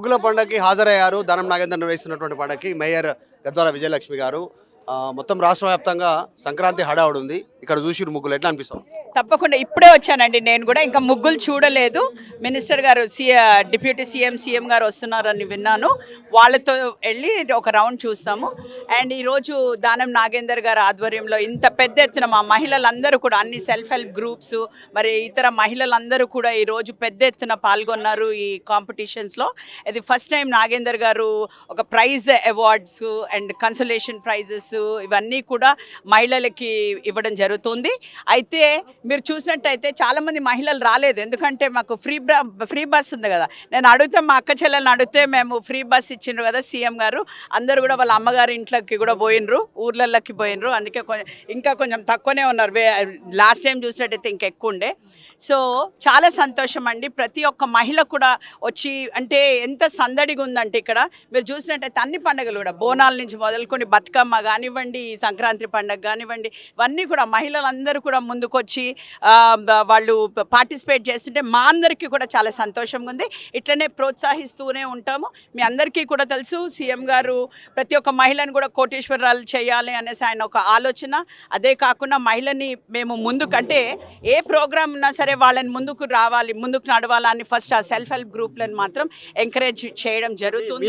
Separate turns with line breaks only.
ముగ్గుల పండగకి హాజరయ్యారు. దానం నాగేందర్ నిర్వహిస్తున్నటువంటి పండగకి మేయర్ గద్వాల విజయలక్ష్మి గారు. ఆ, మొత్తం రాష్ట్ర వ్యాప్తంగా సంక్రాంతి హడావుడు ఉంది ఇక్కడ చూసిరు ముగ్గులు. ఎట్లా అనిపిస్తాం
తప్పకుండా ఇప్పుడే వచ్చానండి. నేను కూడా ఇంకా ముగ్గులు చూడలేదు. మినిస్టర్ గారు సీఎ డిప్యూటీ సీఎం సీఎం గారు వస్తున్నారని విన్నాను. వాళ్ళతో వెళ్ళి ఒక రౌండ్ చూస్తాము. అండ్ ఈరోజు దానం నాగేందర్ గారు ఆధ్వర్యంలో ఇంత పెద్ద ఎత్తున మా మహిళలందరూ కూడా అన్ని సెల్ఫ్ హెల్ప్ గ్రూప్స్ మరి ఇతర మహిళలందరూ కూడా ఈరోజు పెద్ద ఎత్తున పాల్గొన్నారు ఈ కాంపిటీషన్స్లో. ఇది ఫస్ట్ టైం నాగేందర్ గారు ఒక prize awards and consolation prizes ఇవన్నీ కూడా మహిళలకి ఇవ్వడం జరుగుతుంది. అయితే మీరు చూసినట్టయితే చాలామంది మహిళలు రాలేదు. ఎందుకంటే మాకు ఫ్రీ ఫ్రీ బస్ ఉంది కదా. నేను అడిగితే మా అక్క చెల్లెలను అడిగితే మేము ఫ్రీ బస్ ఇచ్చిండ్రు కదా సీఎం గారు. అందరూ కూడా వాళ్ళ అమ్మగారి ఇంట్లోకి కూడా పోయినరు ఊర్లలోకి పోయినరు అందుకే కొంచెం ఇంకా కొంచెం తక్కువనే ఉన్నారు. లాస్ట్ టైం చూసినట్టయితే ఇంకా ఎక్కువ ఉండే. సో చాలా సంతోషం అండి. ప్రతి ఒక్క మహిళ కూడా వచ్చి అంటే ఎంత సందడిగా ఉందంటే ఇక్కడ. మీరు చూసినట్టయితే అన్ని పండుగలు కూడా బోనాల నుంచి మొదలుకొని బతుకమ్మ కానివ్వండి సంక్రాంతి పండుగ కానివ్వండి ఇవన్నీ కూడా మహిళలందరూ కూడా ముందుకొచ్చి వాళ్ళు పార్టిసిపేట్ చేస్తుంటే మా అందరికీ కూడా చాలా సంతోషంగా ఉంది. ఇట్లనే ప్రోత్సహిస్తూనే ఉంటాము. మీ అందరికీ కూడా తెలుసు సీఎం గారు ప్రతి ఒక్క మహిళను కూడా కోటేశ్వరాలు చేయాలి అనేసి ఆయన ఒక ఆలోచన. అదే కాకుండా మహిళని మేము ముందుకు అంటే ఏ ప్రోగ్రామ్ ఉన్నా సరే వాళ్ళని ముందుకు రావాలి ముందుకు నడవాలని ఫస్ట్ ఆ సెల్ఫ్ హెల్ప్ గ్రూప్లను మాత్రం ఎంకరేజ్ చేయడం జరుగుతుంది.